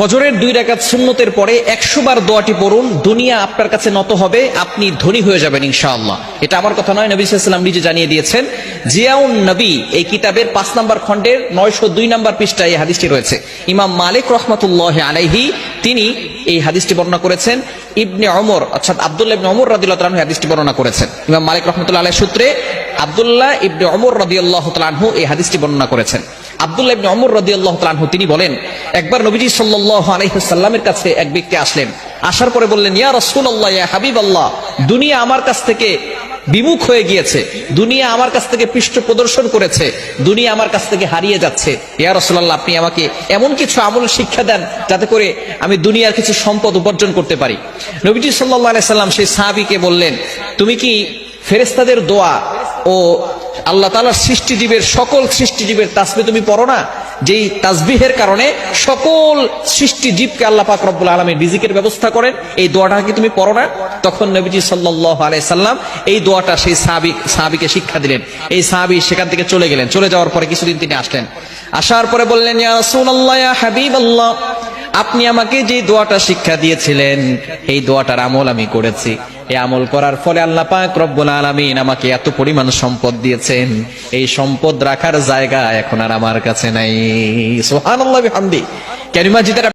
ফজরের দুই রাকাত সুন্নতের পরে একশো বার দোয়াটি পড়ুন, দুনিয়া আপনার কাছে নত হবে, আপনি ধনী হয়ে যাবেন ইনশাআল্লাহ। এটা আমার কথা নয়, নবী সাল্লাম নিজে জানিয়ে দিয়েছেন, জিয়াউন নবী এই কিতাবের পাঁচ নম্বর খণ্ডের নয়শো দুই নম্বর পৃষ্ঠায় এই হাদিসটি রয়েছে। ইমাম মালিক রহমতুল্লাহ আলাইহি, তিনি এই হাদিসটি বর্ণনা করেছেন, ইবনে অমর অর্থাৎ আব্দুল্লাহ ইবনে অমর রাদিল্লাহ হাদিসটি বর্ণনা করেছেন। ইমাম মালিক রহমতুল্লাহ আলাই সূত্রে আব্দুল্লাহ ইবনে অমর রাদিয়াল্লাহু তাআলাহু এই হাদিসটি বর্ণনা করেছেন। আব্দুল্লাহ ইবনে অমর রাদিয়াল্লাহু তাআলাহু তিনি বলেন, একবার নবীজি সাল্লাল্লাহু আলাইহি সাল্লামের কাছে এক ব্যক্তি আসলেন, আসার পরে বললেন, ইয়া রসুল আল্লাহ ইয়া হাবিব আল্লাহ দুনিয়া আমার কাছ থেকে বিমুখ হয়ে গিয়েছে, দুনিয়া আমার কাছ থেকে পৃষ্ঠ প্রদর্শন করেছে, দুনিয়া আমার কাছ থেকে হারিয়ে যাচ্ছে। ইয়া রাসূলুল্লাহ, আপনি আমাকে এমন কিছু আমল শিক্ষা দেন যাতে করে আমি দুনিয়ার কিছু সম্পদ উপার্জন করতে পারি। নবীজি সাল্লাল্লাহু আলাইহি সাল্লাম সেই সাহাবীকে বললেন, তুমি কি ফেরেশতাদের দোয়া ও আল্লাহ তালার সৃষ্টিজীবের সকল সৃষ্টিজীবের তাসবি তুমি পড়ো না। যেই তাসবিহের কারণে সকল সৃষ্টিজীবকে আল্লাহ পাক রব্বুল আলমীর রিজিকের ব্যবস্থা করেন, এই দোয়াটা কি তুমি পড়ো না? তখন নবীজি সাল্লাহ সাল্লাম এই দোয়াটা সেই সাহাবি সাহাবিকে শিক্ষা দিলেন। এই সাহাবি সেখান থেকে চলে গেলেন। চলে যাওয়ার পরে কিছুদিন তিনি আসলেন। আসার পরে বললেন রাসূলুল্লাহ, ইয়া আপনি আমাকে যে দোয়াটা শিক্ষা দিয়েছিলেন, এই দোয়াটার আমল আমি করেছি। এই আমল করার ফলে আল্লাহ পাক রব্বুল আলমিন আমাকে এত পরিমাণ সম্পদ দিয়েছেন। এই সম্পদ রাখার জায়গা এখন আর আমার কাছে নাই। সোহান কেন কারিমা জিতার